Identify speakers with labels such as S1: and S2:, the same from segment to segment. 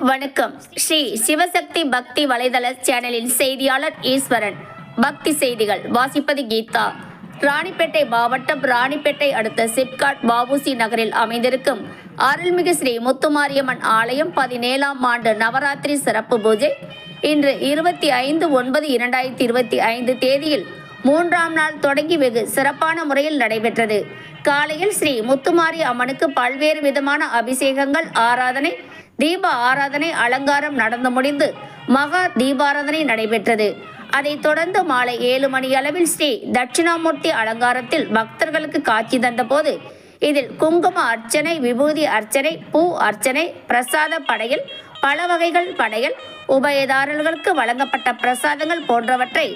S1: வணக்கம். ஸ்ரீ சிவசக்தி பக்தி வலைதள சேனலின் செய்தியாளர் ஈஸ்வரன். பக்தி செய்திகள் வாசிப்பது கீதா. ராணிப்பேட்டை மாவட்டம் ராணிப்பேட்டை அடுத்த சிப்காட் பாபுசி நகரில் அமைந்திருக்கும் அருள்மிகு ஸ்ரீ முத்துமாரியம்மன் ஆலயம் பதினேழாம் ஆண்டு நவராத்திரி சிறப்பு பூஜை. இன்று இருபத்தி ஐந்து ஒன்பது இரண்டாயிரத்தி இருபத்தி ஐந்து தேதியில் மூன்றாம் நாள் தொடங்கி வெகு சிறப்பான முறையில் நடைபெற்றது. காலையில் ஸ்ரீ முத்துமாரி அம்மனுக்கு பல்வேறு விதமான அபிஷேகங்கள் ஆராதனை தீப ஆராதனை அலங்காரம் நடந்து முடிந்து மகா தீபாராதனை நடைபெற்றது. அதைத் தொடர்ந்து மாலை ஏழு மணி அளவில் ஸ்ரீ தட்சிணாமூர்த்தி அலங்காரத்தில் பக்தர்களுக்கு காட்சி தந்தபோது இதில் குங்கும அர்ச்சனை விபூதி அர்ச்சனை பூ அர்ச்சனை பிரசாத படையல் பல வகைகள் படையல் உபயதாரர்களுக்கு வழங்கப்பட்ட பிரசாதங்கள் போன்றவற்றை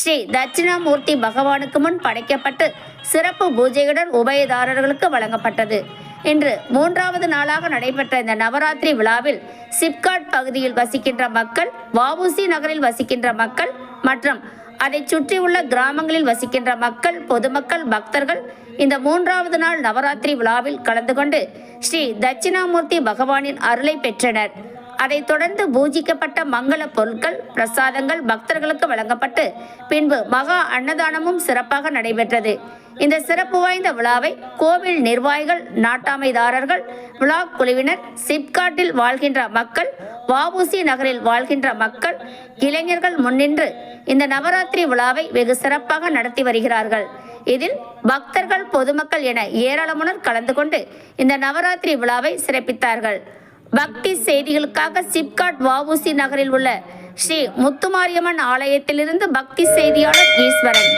S1: ஸ்ரீ தட்சிணாமூர்த்தி பகவானுக்கு முன் படைக்கப்பட்டு சிறப்பு பூஜையுடன் உபயதாரர்களுக்கு வழங்கப்பட்டது. இன்று மூன்றாவது நாளாக நடைபெற்ற இந்த நவராத்திரி விழாவில் சிப்காட் பகுதியில் வசிக்கின்ற மக்கள் வாவுசி நகரில் வசிக்கின்ற மக்கள் மற்றும் அதை சுற்றியுள்ள கிராமங்களில் வசிக்கின்ற மக்கள் பொதுமக்கள் பக்தர்கள் இந்த மூன்றாவது நாள் நவராத்திரி விழாவில் கலந்து கொண்டு ஸ்ரீ தட்சிணாமூர்த்தி பகவானின் அருளை பெற்றனர். அதைத் தொடர்ந்து பூஜிக்கப்பட்ட மங்கள பொருட்கள் பிரசாதங்கள் பக்தர்களுக்கு வழங்கப்பட்டு பின்பு மகா அன்னதானமும் சிறப்பாக நடைபெற்றது. இந்த சிறப்பு வாய்ந்த விழாவை கோவில் நிர்வாகிகள் நாட்டாமைதாரர்கள் விழா குழுவினர் சிப்காட்டில் வாழ்கின்ற மக்கள் வாபுசி நகரில் வாழ்கின்ற மக்கள் இளைஞர்கள் முன்னின்று இந்த நவராத்திரி விழாவை வெகு சிறப்பாக நடத்தி வருகிறார்கள். இதில் பக்தர்கள் பொதுமக்கள் என ஏராளமுனர் கலந்து கொண்டு இந்த நவராத்திரி விழாவை சிறப்பித்தார்கள். பக்தி செய்திகளுக்காக சிப்காட் வஉசி நகரில் உள்ள ஸ்ரீ முத்துமாரியம்மன் ஆலயத்திலிருந்து பக்தி செய்தியாளர் ஈஸ்வரன்.